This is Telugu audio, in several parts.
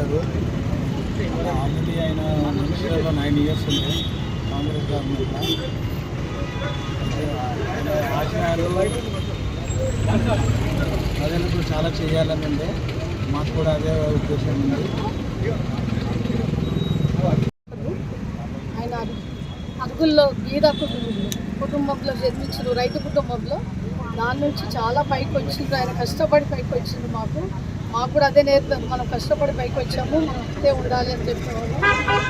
లీడరు ఆల్రెడీ ఆయన మినిస్టర్లో నైన్ ఇయర్స్ ఉంది కాంగ్రెస్ గవర్నమెంట్లో. ఆయన ఆశయాలు ప్రజలకు చాలా చేయాలని ఉంది. మాకు కూడా అదే ఉద్దేశం ఉంది. ఆయన అరుగుల్లో కుటుంబం కుటుంబంలో జన్మించిన రైతు కుటుంబంలో దాని నుంచి చాలా పైకి వచ్చిండ్రు. ఆయన కష్టపడి పైకి వచ్చిండ్రు మాకు. మాకు కూడా అదే నేర్పారు మనం కష్టపడి పైకి వచ్చాము మనం అంతే ఉండాలి అని చెప్పేవాళ్ళు.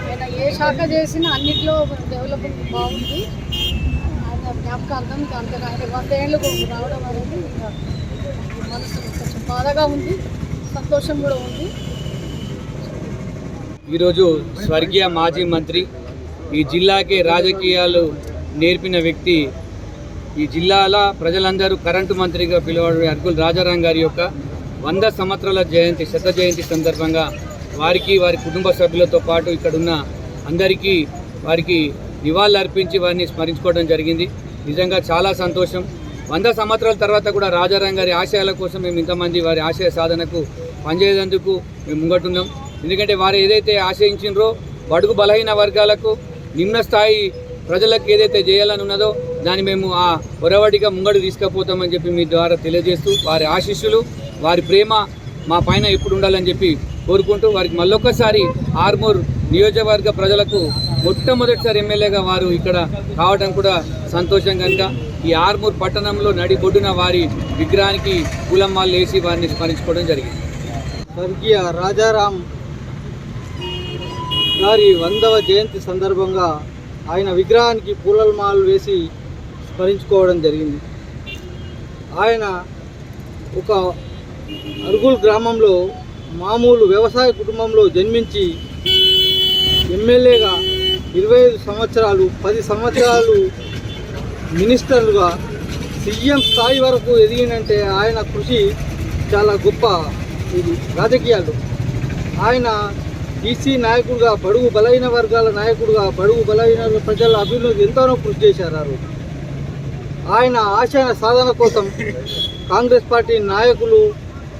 ఆయన ఏ శాఖ చేసినా అన్నింటిలో డెవలప్మెంట్ బాగుంది. ఆయన జ్ఞాపకార్థం దాంతో ఆయన వంద ఏళ్ళు రావడం అనేది మనసు కొంచెం బాధగా ఉంది సంతోషం కూడా ఉంది. ఈరోజు స్వర్గీయ మాజీ మంత్రి ఈ జిల్లాకే రాజకీయాలు నేర్పిన వ్యక్తి ఈ జిల్లాల ప్రజలందరూ కరెంటు మంత్రిగా పిలువడే అర్గుల్ రాజారాం గారి యొక్క వంద సంవత్సరాల జయంతి శత జయంతి సందర్భంగా వారికి వారి కుటుంబ సభ్యులతో పాటు ఇక్కడున్న అందరికీ వారికి నివాళులు అర్పించి వారిని స్మరించుకోవడం జరిగింది. నిజంగా చాలా సంతోషం. వంద సంవత్సరాల తర్వాత కూడా రాజారాం గారి ఆశయాల కోసం మేము ఇంతమంది వారి ఆశయ సాధనకు పనిచేసేందుకు మేము ముంగట్టున్నాం ఎందుకంటే వారు ఏదైతే ఆశయించినరో బడుగు బలహీన వర్గాలకు నిమ్న స్థాయి ప్రజలకు ఏదైతే చేయాలని ఉన్నదో దాన్ని మేము ఆ ఒరవడిగా ముంగడు తీసుకుపోతామని చెప్పి మీ ద్వారా తెలియజేస్తూ వారి ఆశీస్సులు వారి ప్రేమ మా పైన ఎప్పుడు ఉండాలని చెప్పి కోరుకుంటూ వారికి మళ్ళొక్కసారి ఆర్మూర్ నియోజకవర్గ ప్రజలకు మొట్టమొదటిసారి ఎమ్మెల్యేగా వారు ఇక్కడ కావడం కూడా సంతోషం కనుక. ఈ ఆర్మూర్ పట్టణంలో నడిబొడ్డున వారి విగ్రహానికి పూలమ్మాలు వేసి వారిని స్మరించుకోవడం జరిగింది. స్వర్గీయ రాజారాం గారి వందవ జయంతి సందర్భంగా ఆయన విగ్రహానికి పూలమాలు వేసి స్మరించుకోవడం జరిగింది. ఆయన ఒక అరుగుల్ గ్రామంలో మామూలు వ్యవసాయ కుటుంబంలో జన్మించి ఎమ్మెల్యేగా ఇరవై ఐదు సంవత్సరాలు పది సంవత్సరాలు మినిస్టర్లుగా సీఎం స్థాయి వరకు ఎదిగినంటే ఆయన కృషి చాలా గొప్ప ఇది. రాజకీయాలు. ఆయన బీసీ నాయకుడుగా బడుగు బలహీన వర్గాల నాయకుడుగా బడుగు బలహీన ప్రజల అభివృద్ధి ఎంతోనో కృషి చేశారు ఆ రోజు. ఆయన ఆశయ సాధన కోసం కాంగ్రెస్ పార్టీ నాయకులు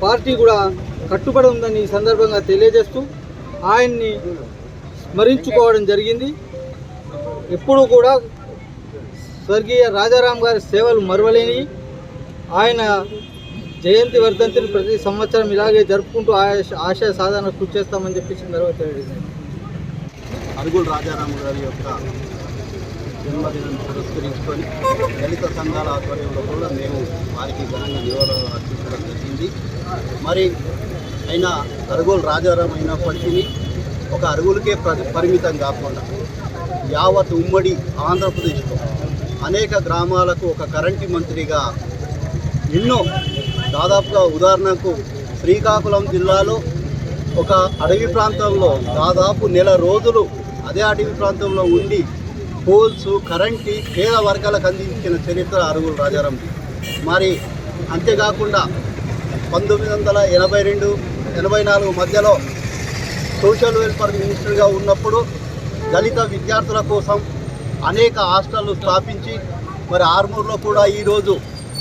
పార్టీ కూడా కట్టుబడి ఉందని ఈ సందర్భంగా తెలియజేస్తూ ఆయన్ని స్మరించుకోవడం జరిగింది. ఎప్పుడూ కూడా స్వర్గీయ రాజారాం గారి సేవలు మరవలేని ఆయన జయంతి వర్ధంతిని ప్రతి సంవత్సరం ఇలాగే జరుపుకుంటూ ఆశ ఆశయ సాధన కృషి చేస్తామని చెప్పి సందర్భంగా తెలియజేశారు. అరుగుల రాజారాం గారి యొక్క జన్మదినం పురస్కరించుకొని దళిత సంఘాల ఆధ్వర్యంలో కూడా మేము వారికి ఘనంగా నివాళులు అర్పించడం జరిగింది. మరి అయినా అరుగులు రాజారాం అయినప్పటికీ ఒక అరుగులకే పరిమితం కాకుండా యావత్ ఉమ్మడి ఆంధ్రప్రదేశ్లో అనేక గ్రామాలకు ఒక కరెంటు మంత్రిగా ఎన్నో దాదాపుగా ఉదాహరణకు శ్రీకాకుళం జిల్లాలో ఒక అడవి ప్రాంతంలో దాదాపు నెల రోజులు అదే అడవి ప్రాంతంలో ఉండి పోల్స్ కరెంటు పేద వర్గాలకు అందించిన చరిత్ర అరుగులు రాజారాంది మరి అంతేకాకుండా పంతొమ్మిది వందల ఎనభై రెండు ఎనభై నాలుగు మధ్యలో సోషల్ వెల్ఫేర్ మినిస్టర్గా ఉన్నప్పుడు దళిత విద్యార్థుల కోసం అనేక హాస్టళ్ళు స్థాపించి మరి ఆర్మూర్లో కూడా ఈరోజు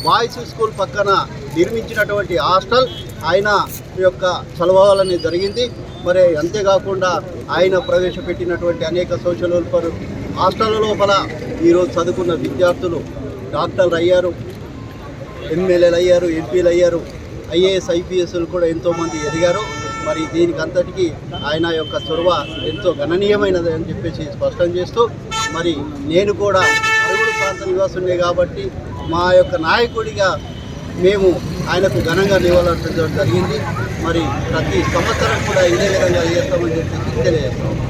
బాయ్స్ స్కూల్ పక్కన నిర్మించినటువంటి హాస్టల్ ఆయన యొక్క చలవాలని జరిగింది. మరి అంతేకాకుండా ఆయన ప్రవేశపెట్టినటువంటి అనేక సోషల్ వెల్ఫేర్ హాస్టల్ లోపల ఈరోజు చదువుకున్న విద్యార్థులు డాక్టర్లు అయ్యారు ఎమ్మెల్యేలు అయ్యారు ఎంపీలు అయ్యారు ఐఏఎస్ ఐపీఎస్లు కూడా ఎంతోమంది ఎదిగారు. మరి దీనికి అంతటికీ ఆయన యొక్క చొరవ ఎంతో గణనీయమైనది అని చెప్పేసి స్పష్టం చేస్తూ మరి నేను కూడా అరుగుడు ప్రాంత నివాసునే కాబట్టి మా యొక్క నాయకుడిగా మేము ఆయనకు ఘనంగా నివాళులర్పించడం జరిగింది. మరి ప్రతి సంవత్సరం కూడా ఇదే విధంగా చేస్తామని చెప్పి తెలియజేస్తాం